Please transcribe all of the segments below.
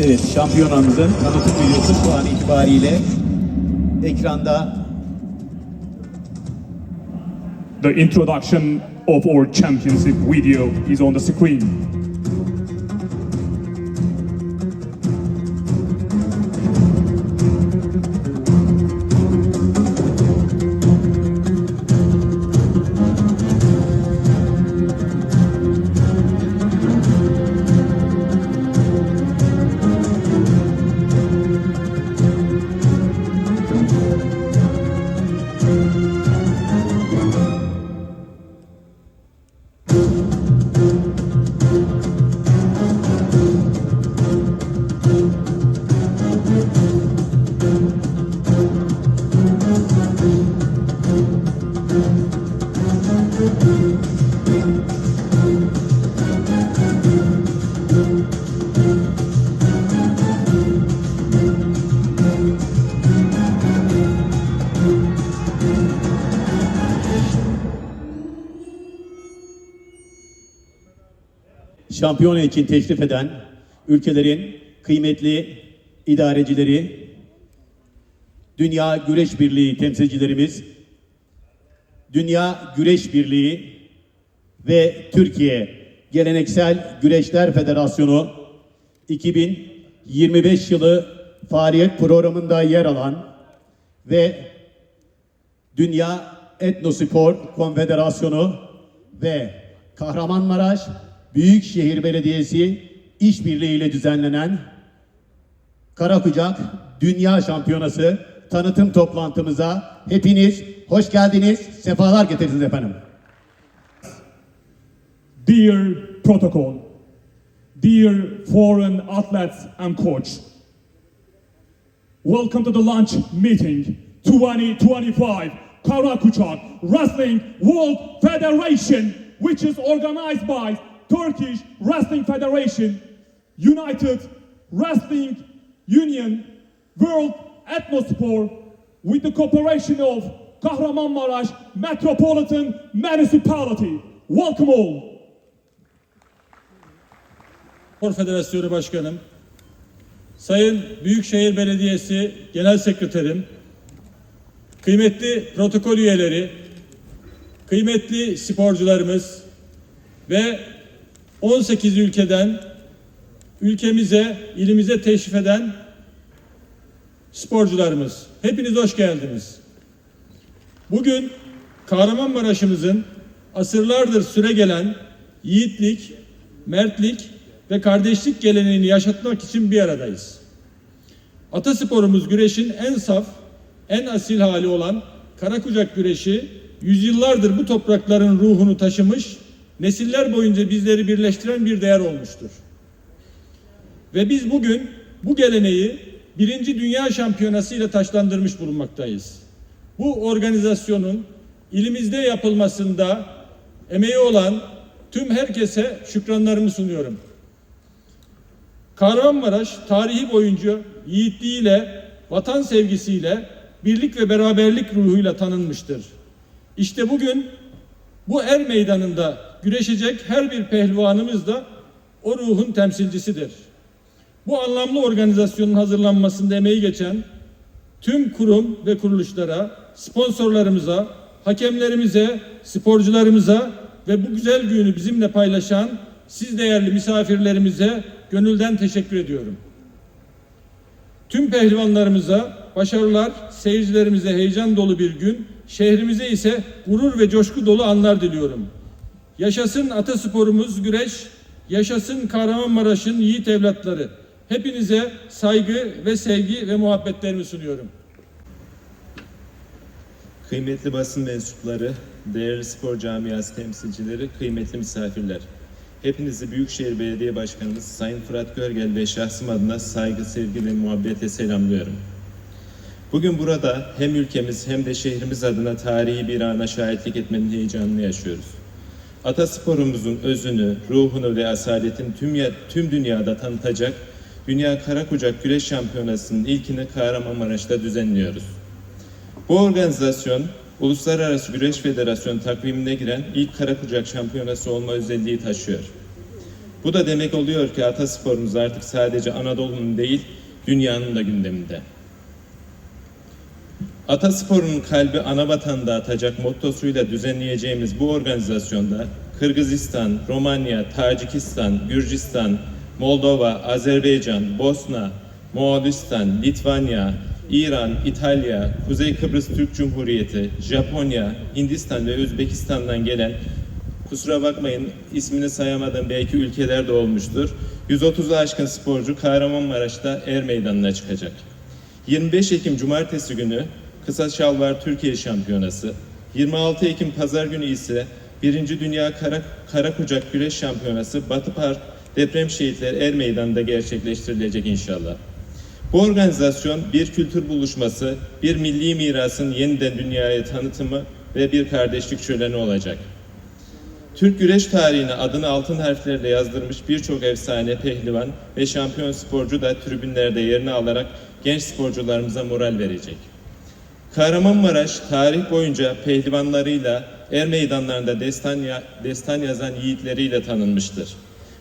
Evet, şampiyonamızın tanıtım videosu şu an itibariyle ekranda The introduction of our championship video is on the screen. Şampiyona için teşrif eden ülkelerin kıymetli idarecileri, Dünya Güreş Birliği temsilcilerimiz, Dünya Güreş Birliği ve Türkiye Geleneksel Güreşler Federasyonu 2025 yılı faaliyet programında yer alan ve Dünya Etnospor Konfederasyonu ve Kahramanmaraş Büyükşehir Belediyesi işbirliğiyle düzenlenen Karakucak Dünya Şampiyonası tanıtım toplantımıza hepiniz hoş geldiniz, sefalar getirdiniz efendim. Dear protocol, dear foreign athletes and coach, welcome to the launch meeting 2025 Karakuchak Wrestling World Federation, which is organized by Turkish Wrestling Federation, United Wrestling Union, World Ethnosport, with the cooperation of Kahramanmaraş Metropolitan Municipality. Welcome all. Spor Federasyonu Başkanım, Sayın Büyükşehir Belediyesi Genel Sekreterim, kıymetli protokol üyeleri, kıymetli sporcularımız ve 18 ülkeden ülkemize, ilimize teşrif eden sporcularımız. Hepiniz hoş geldiniz. Bugün Kahramanmaraş'ımızın asırlardır süre gelen yiğitlik, mertlik ve kardeşlik geleneğini yaşatmak için bir aradayız. Atasporumuz güreşin en saf, en asil hali olan Karakucak güreşi yüzyıllardır bu toprakların ruhunu taşımış, nesiller boyunca bizleri birleştiren bir değer olmuştur. Ve biz bugün bu geleneği birinci Dünya Şampiyonası ile taşlandırmış bulunmaktayız. Bu organizasyonun ilimizde yapılmasında emeği olan tüm herkese şükranlarımı sunuyorum. Kahramanmaraş tarihi boyunca yiğitliğiyle, vatan sevgisiyle, birlik ve beraberlik ruhuyla tanınmıştır. İşte bugün bu er meydanında güreşecek her bir pehlivanımız da o ruhun temsilcisidir. Bu anlamlı organizasyonun hazırlanmasında emeği geçen tüm kurum ve kuruluşlara, sponsorlarımıza, hakemlerimize, sporcularımıza ve bu güzel günü bizimle paylaşan siz değerli misafirlerimize gönülden teşekkür ediyorum. Tüm pehlivanlarımıza başarılar, seyircilerimize heyecan dolu bir gün, şehrimize ise gurur ve coşku dolu anlar diliyorum. Yaşasın atasporumuz güreş, yaşasın Kahramanmaraş'ın yiğit evlatları. Hepinize saygı ve sevgi ve muhabbetlerimi sunuyorum. Kıymetli basın mensupları, değerli spor camiası temsilcileri, kıymetli misafirler. Hepinizi Büyükşehir Belediye Başkanımız Sayın Fırat Görgel ve şahsım adına saygı, sevgi ve muhabbetle selamlıyorum. Bugün burada hem ülkemiz hem de şehrimiz adına tarihi bir ana şahitlik etmenin heyecanını yaşıyoruz. Atasporumuzun özünü, ruhunu ve asaletini tüm, ya- tüm dünyada tanıtacak Dünya Karakucak Güreş Şampiyonası'nın ilkini Kahramanmaraş'ta düzenliyoruz. Bu organizasyon Uluslararası Güreş Federasyonu takvimine giren ilk Karakucak Şampiyonası olma özelliği taşıyor. Bu da demek oluyor ki atasporumuz artık sadece Anadolu'nun değil, dünyanın da gündeminde. Atasporunun kalbi ana vatanda atacak mottosuyla düzenleyeceğimiz bu organizasyonda Kırgızistan, Romanya, Tacikistan, Gürcistan, Moldova, Azerbaycan, Bosna, Moğolistan, Litvanya, İran, İtalya, Kuzey Kıbrıs Türk Cumhuriyeti, Japonya, Hindistan ve Özbekistan'dan gelen Kusura bakmayın ismini sayamadığım belki ülkeler de olmuştur. 130'u aşkın sporcu Kahramanmaraş'ta er meydanına çıkacak. 25 Ekim Cumartesi günü Kısa Şalvar Türkiye Şampiyonası, 26 Ekim Pazar günü ise 1. Dünya Kara, Kara Kucak Güreş Şampiyonası Batı Park Deprem Şehitleri Er Meydanı'nda gerçekleştirilecek inşallah. Bu organizasyon bir kültür buluşması, bir milli mirasın yeniden dünyaya tanıtımı ve bir kardeşlik şöleni olacak. Türk güreş tarihine adını altın harflerle yazdırmış birçok efsane pehlivan ve şampiyon sporcu da tribünlerde yerini alarak genç sporcularımıza moral verecek. Kahramanmaraş tarih boyunca pehlivanlarıyla er meydanlarında destan, ya- destan yazan yiğitleriyle tanınmıştır.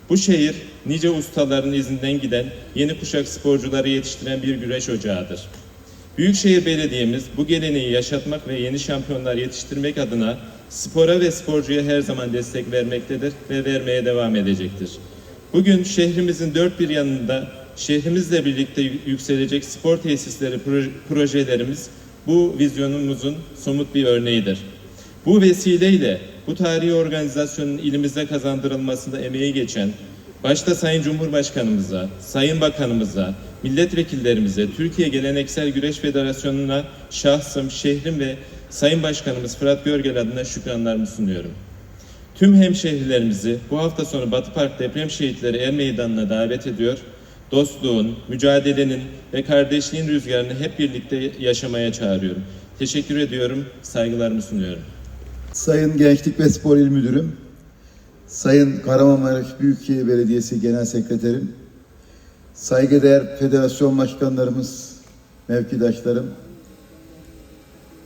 Bu şehir nice ustaların izinden giden yeni kuşak sporcuları yetiştiren bir güreş ocağıdır. Büyükşehir Belediye'miz bu geleneği yaşatmak ve yeni şampiyonlar yetiştirmek adına spora ve sporcuya her zaman destek vermektedir ve vermeye devam edecektir. Bugün şehrimizin dört bir yanında şehrimizle birlikte yü- yükselecek spor tesisleri proje- projelerimiz bu vizyonumuzun somut bir örneğidir. Bu vesileyle bu tarihi organizasyonun ilimizde kazandırılmasında emeği geçen başta Sayın Cumhurbaşkanımıza, Sayın Bakanımıza, milletvekillerimize, Türkiye Geleneksel Güreş Federasyonu'na şahsım, şehrim ve Sayın Başkanımız Fırat Görgel adına şükranlarımı sunuyorum. Tüm hemşehrilerimizi bu hafta sonu Batı Park Deprem Şehitleri Er Meydanı'na davet ediyor. Dostluğun, mücadelenin ve kardeşliğin rüzgarını hep birlikte yaşamaya çağırıyorum. Teşekkür ediyorum, saygılarımı sunuyorum. Sayın Gençlik ve Spor İl Müdürüm, Sayın Kahramanmaraş Büyükşehir Belediyesi Genel Sekreterim, saygıdeğer federasyon başkanlarımız, mevkidaşlarım,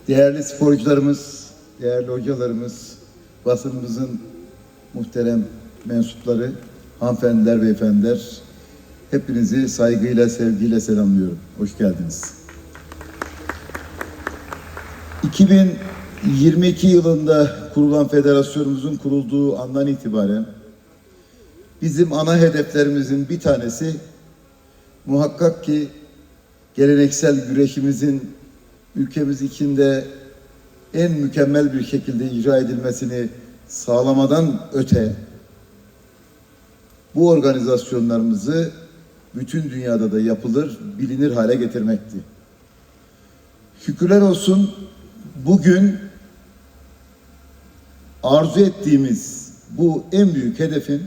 değerli sporcularımız, değerli hocalarımız, basınımızın muhterem mensupları, hanımefendiler, beyefendiler, hepinizi saygıyla, sevgiyle selamlıyorum. Hoş geldiniz. 2022 yılında kurulan federasyonumuzun kurulduğu andan itibaren bizim ana hedeflerimizin bir tanesi muhakkak ki geleneksel güreşimizin ülkemiz içinde en mükemmel bir şekilde icra edilmesini sağlamadan öte bu organizasyonlarımızı bütün dünyada da yapılır, bilinir hale getirmekti. Şükürler olsun bugün arzu ettiğimiz bu en büyük hedefin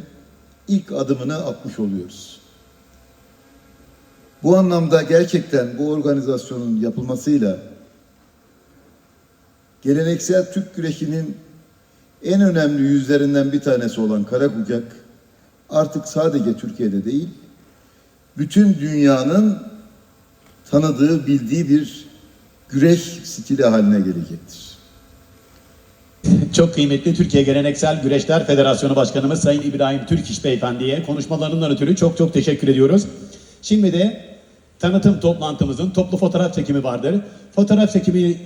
ilk adımını atmış oluyoruz. Bu anlamda gerçekten bu organizasyonun yapılmasıyla geleneksel Türk güreşinin en önemli yüzlerinden bir tanesi olan kara kucak artık sadece Türkiye'de değil, bütün dünyanın tanıdığı, bildiği bir güreş stili haline gelecektir. Çok kıymetli Türkiye Geleneksel Güreşler Federasyonu Başkanımız Sayın İbrahim Türkiş Beyefendi'ye konuşmalarından ötürü çok çok teşekkür ediyoruz. Şimdi de tanıtım toplantımızın toplu fotoğraf çekimi vardır. Fotoğraf çekimi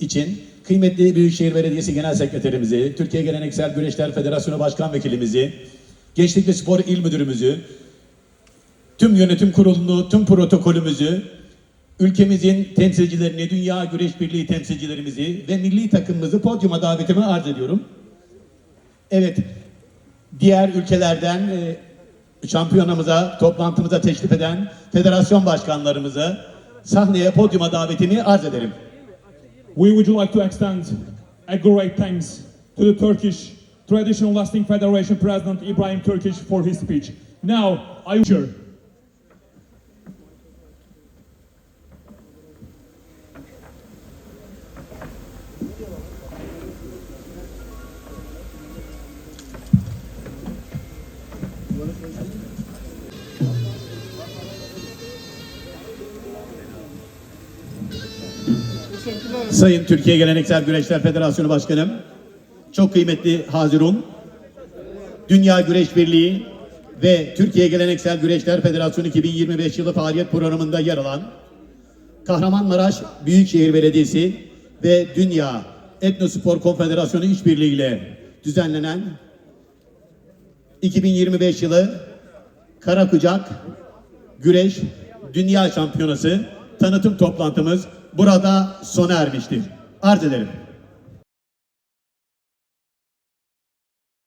için kıymetli Büyükşehir Belediyesi Genel Sekreterimizi, Türkiye Geleneksel Güreşler Federasyonu Başkan Vekilimizi, Gençlik ve Spor İl Müdürümüzü, tüm yönetim kurulunu, tüm protokolümüzü, ülkemizin temsilcilerini, Dünya Güreş Birliği temsilcilerimizi ve milli takımımızı podyuma davetimi arz ediyorum. Evet, diğer ülkelerden e, şampiyonamıza, toplantımıza teşrif eden federasyon başkanlarımızı sahneye, podyuma davetimi arz ederim. We would like to extend a great thanks to the Turkish Traditional Wrestling Federation President Ibrahim Turkish for his speech. Now, I sure. Sayın Türkiye Geleneksel Güreşler Federasyonu Başkanım, çok kıymetli Hazirun, Dünya Güreş Birliği, ve Türkiye Geleneksel Güreşler Federasyonu 2025 yılı faaliyet programında yer alan Kahramanmaraş Büyükşehir Belediyesi ve Dünya Etnospor Konfederasyonu işbirliğiyle düzenlenen 2025 yılı Karakucak Güreş Dünya Şampiyonası tanıtım toplantımız burada sona ermiştir. Arz ederim.